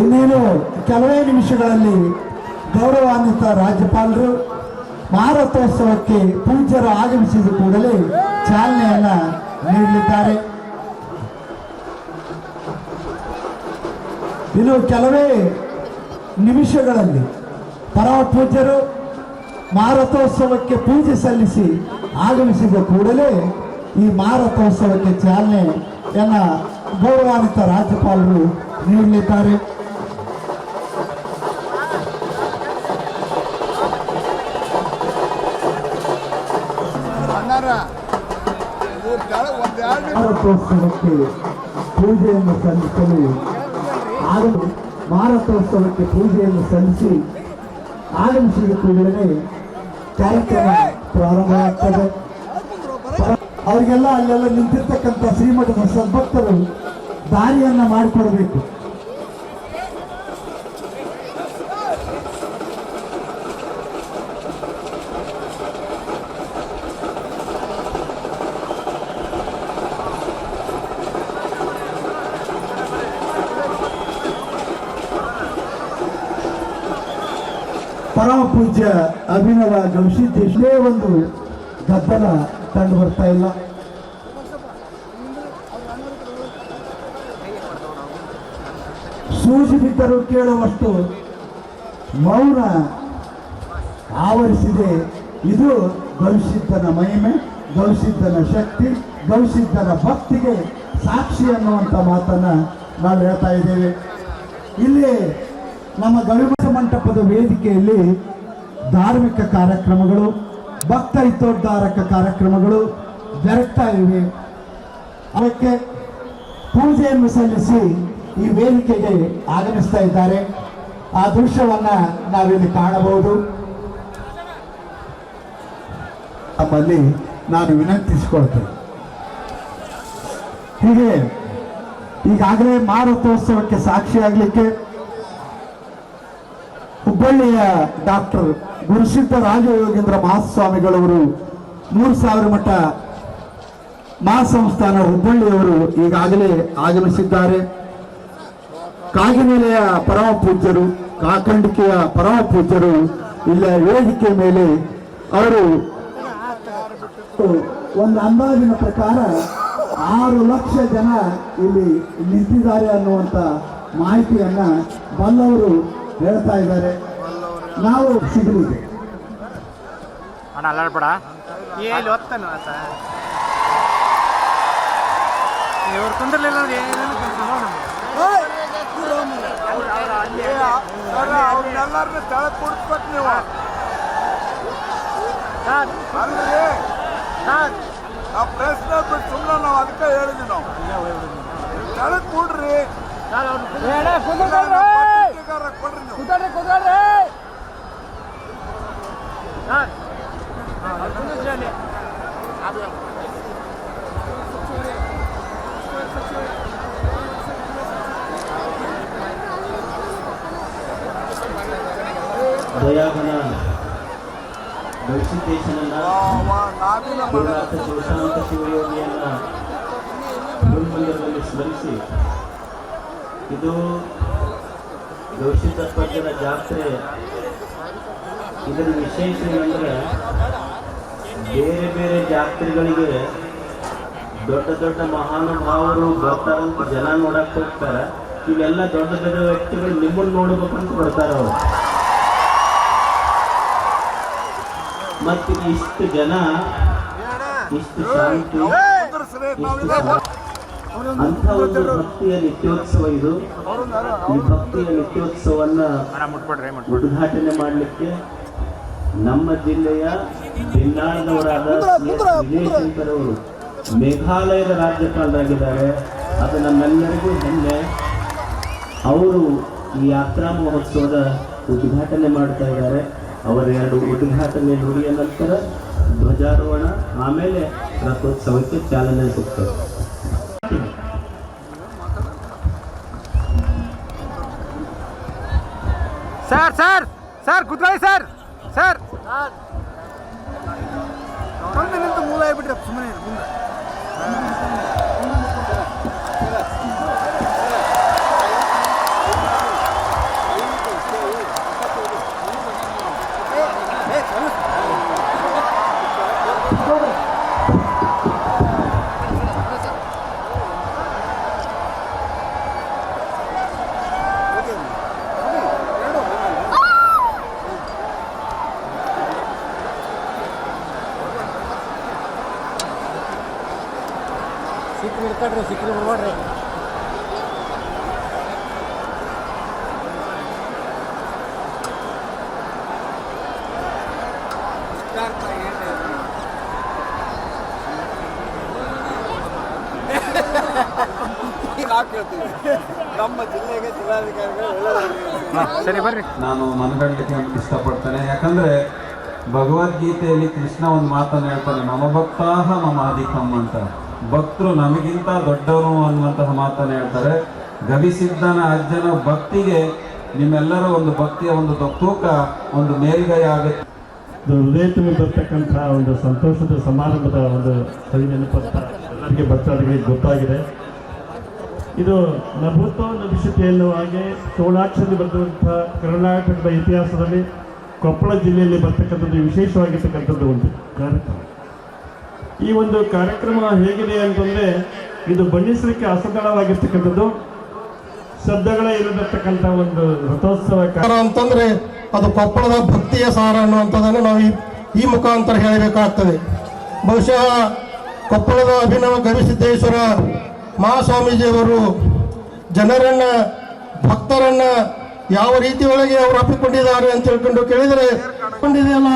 ಇನ್ನೇನು ಕೆಲವೇ ನಿಮಿಷಗಳಲ್ಲಿ ಗೌರವಾನ್ವಿತ ರಾಜ್ಯಪಾಲರು ಮಾರಥೋತ್ಸವಕ್ಕೆ ಪೂಜ್ಯರು ಆಗಮಿಸಿದ ಕೂಡಲೇ ಚಾಲನೆಯನ್ನ ನೀಡಲಿದ್ದಾರೆ. ಇನ್ನು ಕೆಲವೇ ನಿಮಿಷಗಳಲ್ಲಿ ಪರಮ ಪೂಜ್ಯರು ಮಾರಥೋತ್ಸವಕ್ಕೆ ಪೂಜೆ ಸಲ್ಲಿಸಿ ಆಗಮಿಸಿದ ಕೂಡಲೇ ಈ ಮಾರಥೋತ್ಸವಕ್ಕೆ ಎಲ್ಲ ಗೌರವಾನ್ವಿತ ರಾಜ್ಯಪಾಲರು ನೀಡಲಿದ್ದಾರೆ. ಮಾರಥೋತ್ಸವಕ್ಕೆ ಪೂಜೆಯನ್ನು ಸಲ್ಲಿಸಲು ಆಗಮ ಭಾರತೋತ್ಸವಕ್ಕೆ ಪೂಜೆಯನ್ನು ಸಲ್ಲಿಸಿ ಆಗಮಿಸಿದ ಕೂಡಲೇ ಕಾರ್ಯಕ್ರಮ ಪ್ರಾರಂಭವಾಗ್ತದೆ ಅವರಿಗೆಲ್ಲ ಅಲ್ಲೆಲ್ಲ ನಿಂತಿರ್ತಕ್ಕಂಥ ಶ್ರೀಮಠದ ಸದ್ಭಕ್ತರು ದಾರಿಯನ್ನು ಮಾಡಿಕೊಡಬೇಕು. ಪರಮ ಪೂಜ್ಯ ಅಭಿನವ ಎಷ್ಟೇ ಒಂದು ಗದ್ದಲ ಕಂಡು ಬರ್ತಾ ಇಲ್ಲ. ಸೂಜಿ ಕೇಳುವಷ್ಟು ಮೌನ ಆವರಿಸಿದೆ. ಇದು ಗವಿಸಿದ್ದನ ಮಹಿಮೆ ಗವಿಸಿದ್ದನ ಶಕ್ತಿ ಗವಿಸಿದ್ದನ ಭಕ್ತಿಗೆ ಸಾಕ್ಷಿ ಅನ್ನುವಂಥ ಮಾತನ್ನ ನಾವು ಹೇಳ್ತಾ ಇದ್ದೇವೆ. ಇಲ್ಲಿ ನಮ್ಮ ಗವಿಮಠ ಮಂಟಪದ ವೇದಿಕೆಯಲ್ಲಿ ಧಾರ್ಮಿಕ ಕಾರ್ಯಕ್ರಮಗಳು, ಭಕ್ತ ಹಿತೋದ್ಧಾರಕ ಕಾರ್ಯಕ್ರಮಗಳು ಜರುಗ್ತಾ ಇವೆ. ಅದಕ್ಕೆ ಪೂಜೆಯನ್ನು ಸಲ್ಲಿಸಿ ಈ ವೇದಿಕೆಗೆ ಆಗಮಿಸ್ತಾ ಇದ್ದಾರೆ. ಆ ದೃಶ್ಯವನ್ನ ನಾವಿಲ್ಲಿ ಕಾಣಬಹುದು. ನಮ್ಮಲ್ಲಿ ನಾನು ವಿನಂತಿಸಿಕೊಳ್ತೇನೆ. ಹೀಗೆ ಈಗಾಗಲೇ ಮಾರುತೋತ್ಸವಕ್ಕೆ ಸಾಕ್ಷಿಯಾಗಲಿಕ್ಕೆ ಹುಬ್ಬಳ್ಳಿಯ ಡಾಕ್ಟರ್ ಗುರುಸಿದ್ಧ ರಾಜಯೋಗೇಂದ್ರ ಮಹಾಸ್ವಾಮಿಗಳವರು ಮೂರು ಸಾವಿರ ಮಠ ಮಹಾಸಂಸ್ಥಾನ ಹುಬ್ಬಳ್ಳಿಯವರು ಈಗಾಗಲೇ ಆಗಮಿಸಿದ್ದಾರೆ. ಕಾಗಿನೆಲೆಯ ಪರಮ ಪೂಜ್ಯರು, ಕಾಕಂಡಿಕೆಯ ಪರಮ ಪೂಜ್ಯರು, ಇಲ್ಲ ವೇದಿಕೆ ಮೇಲೆ ಅವರು ಒಂದು ಅಂದಾಜಿನ ಪ್ರಕಾರ ಆರು ಲಕ್ಷ ಜನ ಇಲ್ಲಿ ನಿಂತಿದ್ದಾರೆ ಅನ್ನುವಂಥ ಮಾಹಿತಿಯನ್ನ ಬಲ್ಲವರು ಹೇಳ್ತಾ ಇದ್ದಾರೆ. ನಾವು ಸಿಗಲಿದೆ. ಅಣ್ಣ ಅಲ್ಲಾಡ್ಬೇಡ. ಎಲ್ಲಿ ಒತ್ತಾನು ಆತ ಇವ್ರು ಕುಂದಿರ್ಲಿಲ್ಲ ಅಂದ್ರೆ ಏನೇನು ಅವ್ರನ್ನೆಲ್ಲರನ್ನ ತೆಳಗ್ ಕುಡಿಸ್ಬೇಕು ನೀವು ಅಲ್ರಿ ನಾವು ಪ್ರಶ್ನೆ ಬಿಟ್ಟು ಸುಮ್ಮನೆ ನಾವು ಅದಕ್ಕೆ ಹೇಳಿದ್ವಿ ನಾವು ತೆಳಗ್ ಕೂಡ್ರಿ ಪತ್ರಿಕೆಗಾರ ಅವ ನಾವಿನ ಗುರುನಾಥ ಶಿವಶಾಂತ ಶಿವಯೋಗಿಯನ್ನ ಗುರುಮಂದಿರದಲ್ಲಿ ಸ್ಮರಿಸಿ. ಇದು ಗವಿಸಿದ್ದಪ್ಪಜ್ಜನ ಜಾತ್ರೆ ಇದರ ವಿಶೇಷ ಏನಂದ್ರೆ ಬೇರೆ ಬೇರೆ ಜಾತ್ರೆಗಳಿಗೆ ದೊಡ್ಡ ದೊಡ್ಡ ಮಹಾನುಭಾವರು ಬರ್ತಾರಂತ ಜನ ನೋಡಕ್ ಹೋಗ್ತಾರೆ. ಇವೆಲ್ಲ ದೊಡ್ಡ ದೊಡ್ಡ ವ್ಯಕ್ತಿಗಳು ನಿಮ್ಮನ್ನು ನೋಡ್ಬೇಕಂತ ಬರ್ತಾರೆ ಅವರು. ಮತ್ತು ಇಷ್ಟು ಜನ ಇಷ್ಟು ಶಾಂತಿ ಅಂತ ಒಂದು ಭಕ್ತಿಯ ನಿತ್ಯೋತ್ಸವ ಇದು. ಈ ಭಕ್ತಿಯ ನಿತ್ಯೋತ್ಸವನ್ನ ಉದ್ಘಾಟನೆ ಮಾಡಲಿಕ್ಕೆ ನಮ್ಮ ಜಿಲ್ಲೆಯ ಬೆನ್ನಾಳದವರಾದ ವಿಜಯಶಂಕರ್ ಅವರು ಮೇಘಾಲಯದ ರಾಜ್ಯಪಾಲರಾಗಿದ್ದಾರೆ. ಅದು ನಮ್ಮೆಲ್ಲರಿಗೂ ಹೆಮ್ಮೆ. ಅವರು ಈ ಯಾತ್ರಾ ಮಹೋತ್ಸವದ ಉದ್ಘಾಟನೆ ಮಾಡ್ತಾ ಇದ್ದಾರೆ. ಅವರ ಎರಡು ಉದ್ಘಾಟನೆ ನುಡಿಯ ನಂತರ ಧ್ವಜಾರೋಹಣ ಆಮೇಲೆ ರಥೋತ್ಸವಕ್ಕೆ ಚಾಲನೆ ಸಿಗ್ತದೆ ಸರ್ ಸರ್ ಸರ್ ಕುತ್ಕೊಳ್ಳಿ ಸರ್ ಸರ್. ಮೂಲ ಆಗ್ಬಿಟ್ರಿ ಸುಮ್ಮನೆ ಮುಂದೆ. ಸಿಕ್ಕಿ ಬಿಡ್ಬೇಡ್ರಿ ಜಿಲ್ಲೆಗೆ ಜಿಲ್ಲಾಧಿಕಾರಿಗಳು ಒಳ್ಳೆಯದಾಗಲಿ ಸರಿ ಬರ್ರಿ. ನಾನು ಮನಗಂಡಕ್ಕೆ ಇಷ್ಟಪಡ್ತೇನೆ. ಯಾಕಂದ್ರೆ ಭಗವದ್ಗೀತೆಯಲ್ಲಿ ಕೃಷ್ಣ ಒಂದು ಮಾತನ್ನು ಹೇಳ್ತಾನೆ ಮಮ ಭಕ್ತಾಹ ಮಮ ಅಧಿಕಂ ಅಂತ. ಭಕ್ತರು ನಮಗಿಂತ ದೊಡ್ಡವರು ಅನ್ನುವಂತಹ ಮಾತನ್ನು ಹೇಳ್ತಾರೆ. ಗವಿಸಿದ್ದನ ಅಜ್ಜನ ಭಕ್ತಿಗೆ ನಿಮ್ಮೆಲ್ಲರ ಒಂದು ಭಕ್ತಿಯ ಒಂದು ತೂಕ, ಒಂದು ಮೇಲ್ಗೈ ಆಗುತ್ತೆ. ಹೃದಯ ತುಂಬಿ ಬರ್ತಕ್ಕಂಥ ಒಂದು ಸಂತೋಷದ ಸಮಾರಂಭದ ಒಂದು ಸವಿ ನೆನಪಂತ ಎಲ್ಲರಿಗೆ ಭಕ್ತಾದಿಗಳಿಗೆ ಗೊತ್ತಾಗಿದೆ. ಇದು ನಭೂತೋ ನಭಿಷತೆ ಎನ್ನುವ ಹಾಗೆ ಚೋಳಾಕ್ಷರದಲ್ಲಿ ಬರೆದಂಥ ಕರ್ನಾಟಕದ ಇತಿಹಾಸದಲ್ಲಿ ಕೊಪ್ಪಳ ಜಿಲ್ಲೆಯಲ್ಲಿ ಬರ್ತಕ್ಕಂಥದ್ದು ವಿಶೇಷವಾಗಿರ್ತಕ್ಕಂಥದ್ದು ಒಂದು ಈ ಒಂದು ಕಾರ್ಯಕ್ರಮ ಹೇಗಿದೆ ಅಂತಂದರೆ, ಇದು ಬಣ್ಣಿಸಲಿಕ್ಕೆ ಅಸದಳವಾಗಿರ್ತಕ್ಕಂಥದ್ದು ಶಬ್ದಗಳೇ ಇರತಕ್ಕಂಥ ಒಂದು ರಥೋತ್ಸವ ಅಂತಂದ್ರೆ, ಅದು ಕೊಪ್ಪಳದ ಭಕ್ತಿಯ ಸಾರ ಅನ್ನುವಂಥದ್ದನ್ನು ನಾವು ಈ- ಮುಖಾಂತರ ಹೇಳಬೇಕಾಗ್ತದೆ. ಬಹುಶಃ ಕೊಪ್ಪಳದ ಅಭಿನವ ಗವಿಸಿದ್ದೇಶ್ವರ ಮಹಾಸ್ವಾಮೀಜಿಯವರು ಜನರನ್ನ, ಭಕ್ತರನ್ನ ಯಾವ ರೀತಿ ಒಳಗೆ ಅವರು ಅಪ್ಪಿಕೊಂಡಿದ್ದಾರೆ ಅಂತ ಹೇಳ್ಕೊಂಡು ಕೇಳಿದರೆ ಕೊಂಡಿದೆಯಲ್ಲ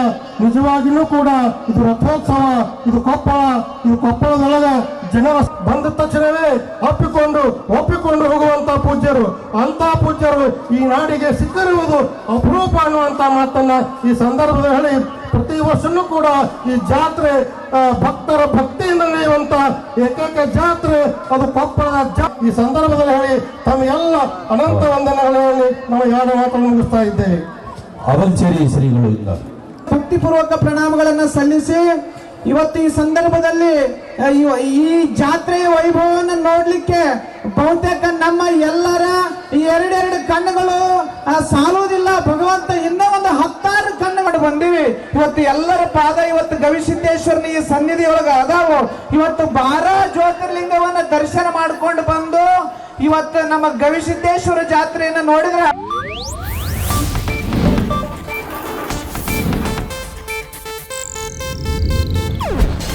ನಿಜವಾಗಿಯೂ ಕೂಡ ಇದು ರಥೋತ್ಸವ, ಇದು ಕೊಪ್ಪಳ, ಇದು ಕೊಪ್ಪಳದೊಳಗೆ ಜನರ ಬಂದ ತಕ್ಷಣವೇ ಒಪ್ಪಿಕೊಂಡು ಒಪ್ಪಿಕೊಂಡು ಹೋಗುವಂತ ಪೂಜ್ಯರು. ಅಂತ ಪೂಜ್ಯರು ಈ ನಾಡಿಗೆ ಸಿಕ್ಕಿರುವುದು ಅಪರೂಪ ಅನ್ನುವಂತ ಮಾತನ್ನ ಈ ಸಂದರ್ಭದಲ್ಲಿ ಹೇಳಿ, ಪ್ರತಿ ವರ್ಷನೂ ಕೂಡ ಈ ಜಾತ್ರೆ ಭಕ್ತರ ಭಕ್ತಿಯಿಂದ ನಡೆಯುವಂತ ಏಕೈಕ ಜಾತ್ರೆ, ಅದು ಕೊಪ್ಪಳ ಈ ಸಂದರ್ಭದಲ್ಲಿ ಹೇಳಿ ತಮ್ಮ ಎಲ್ಲ ಅನಂತ ವಂದನೆಗಳಲ್ಲಿ ನಾವು ಎರಡು ಮಾತನ್ನು ಮುಗಿಸ್ತಾ ಇದ್ದೇವೆ. ಅವಲ್ಚೇರಿ ಶ್ರೀಗಳು ಇಲ್ಲ ಭಕ್ತಿಪೂರ್ವಕ ಪ್ರಣಾಮಗಳನ್ನ ಸಲ್ಲಿಸಿ ಇವತ್ತು ಈ ಸಂದರ್ಭದಲ್ಲಿ ಈ ಜಾತ್ರೆಯ ವೈಭವವನ್ನು ನೋಡ್ಲಿಕ್ಕೆ ಬಹುತೇಕ ನಮ್ಮ ಎಲ್ಲರ ಈ ಎರಡೆರಡು ಕಣ್ಣುಗಳು ಸಾಲುವುದಿಲ್ಲ. ಭಗವಂತ ಇನ್ನೂ ಒಂದು ಹತ್ತಾರು ಕಣ್ಣುಗಳು ಬಂದಿವಿ. ಇವತ್ತು ಎಲ್ಲರ ಪಾದ ಇವತ್ತು ಗವಿಸಿದ್ದೇಶ್ವರನ ಈ ಸನ್ನಿಧಿಯೊಳಗೆ ಅದಾವು. ಇವತ್ತು ಬಾರ ಜ್ಯೋತಿರ್ಲಿಂಗವನ್ನ ದರ್ಶನ ಮಾಡ್ಕೊಂಡು ಬಂದು ಇವತ್ತು ನಮ್ಮ ಗವಿಸಿದ್ದೇಶ್ವರ ಜಾತ್ರೆಯನ್ನು ನೋಡಿದ್ರೆ